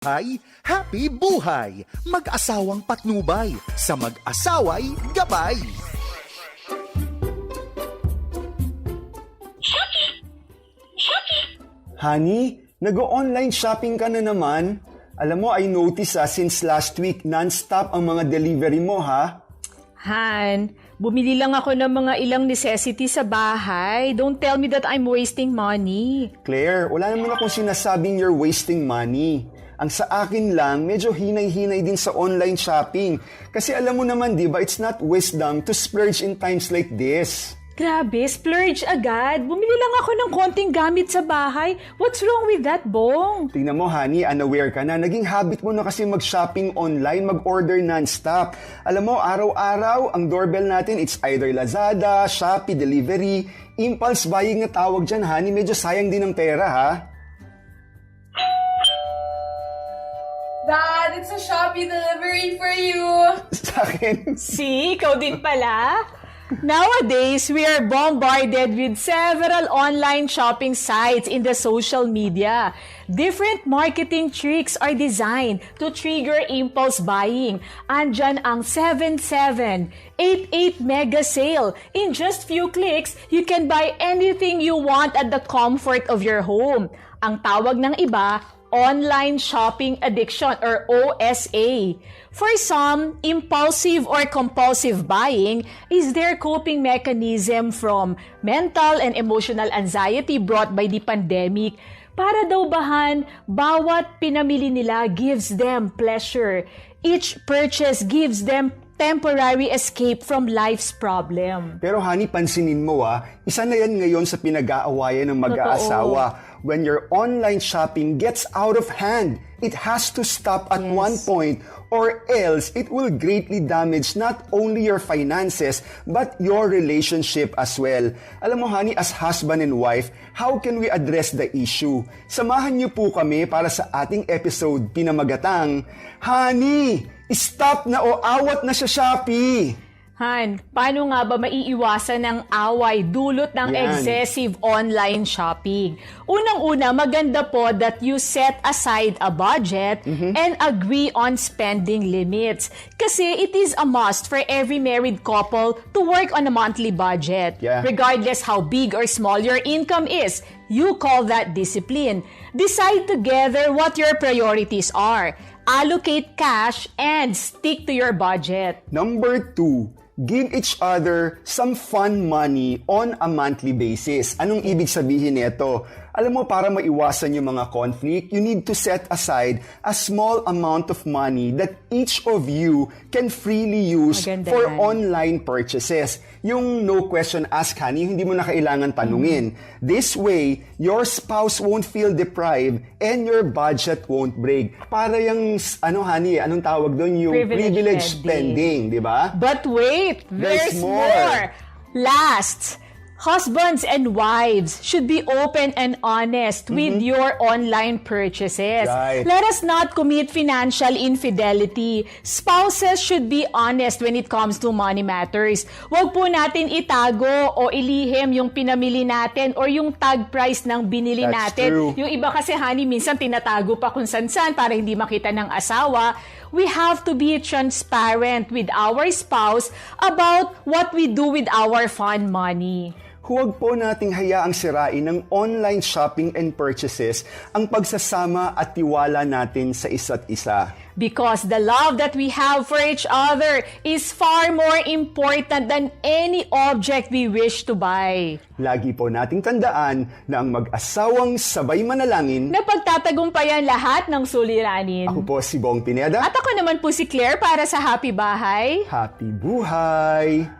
Hay, happy buhay! Mag-asawang patnubay, sa mag-asaway gabay! Honey, nag-online shopping ka na naman? Alam mo, I notice ah, since last week, non-stop ang mga delivery mo ha? Han, bumili lang ako ng mga ilang necessity sa bahay. Don't tell me that I'm wasting money. Claire, wala naman akong sinasabing you're wasting money. Ang sa akin lang, medyo hinay-hinay din sa online shopping. Kasi alam mo naman, di ba, it's not wisdom to splurge in times like this. Grabe, splurge agad. Bumili lang ako ng konting gamit sa bahay. What's wrong with that, Bong? Tingnan mo, honey, unaware ka na. Naging habit mo na kasi mag-shopping online, mag-order non-stop. Alam mo, araw-araw, ang doorbell natin, it's either Lazada, Shopee, Delivery. Impulse buying na tawag dyan, honey. Medyo sayang din ng pera, ha? Dad, it's a Shopee delivery for you. Sa akin, See, ikaw din pala. Nowadays, we are bombarded with several online shopping sites in the social media. Different marketing tricks are designed to trigger impulse buying. Andyan ang 7788 mega sale. In just few clicks, you can buy anything you want at the comfort of your home. Ang tawag ng iba, online shopping addiction or OSA. For some, impulsive or compulsive buying is their coping mechanism from mental and emotional anxiety brought by the pandemic. Para daw bahan, bawat pinamili nila gives them pleasure. Each purchase gives them temporary escape from life's problem. Pero honey, pansinin mo ah, isa na yan ngayon sa pinag-aawayan ng mag-aasawa. When your online shopping gets out of hand, it has to stop at one point or else it will greatly damage not only your finances but your relationship as well. Alam mo honey, as husband and wife, how can we address the issue? Samahan niyo po kami para sa ating episode pinamagatang, Honey, stop na o awat na sa Shopee! Han, paano nga ba maiiwasan ng away dulot ng Yan. excessive online shopping? Unang-una, maganda po that you set aside a budget Mm-hmm. and agree on spending limits. Kasi it is a must for every married couple to work on a monthly budget. Yeah. Regardless how big or small your income is, you call that discipline. Decide together what your priorities are. Allocate cash and stick to your budget. Number two, give each other some fun money on a monthly basis. Anong ibig sabihin nito? Alam mo, para maiwasan yung mga conflict, you need to set aside a small amount of money that each of you can freely use Maganda for yan. online purchases. Yung no question ask, honey, hindi mo na kailangan tanungin. This way, your spouse won't feel deprived and your budget won't break. Para yung, ano honey, anong tawag doon? Yung Privilege privilege, spending. spending, di ba? But wait, There's there's, more. more. Last, husbands and wives should be open and honest with your online purchases. Right. Let us not commit financial infidelity. Spouses should be honest when it comes to money matters. Huwag po natin itago o ilihim yung pinamili natin or yung tag price ng binili That's natin. true. Yung iba kasi, honey, minsan tinatago pa kung san-san para hindi makita ng asawa. We have to be transparent with our spouse about what we do with our fun money. Huwag po nating hayaang sirain ng online shopping and purchases ang pagsasama at tiwala natin sa isa't isa. Because the love that we have for each other is far more important than any object we wish to buy. Lagi po nating tandaan na ang mag-asawang sabay manalangin. Na pagtatagumpayan lahat ng suliranin. Ako po si Bong Pineda. At ako naman po si Claire para sa Happy Bahay. Happy buhay!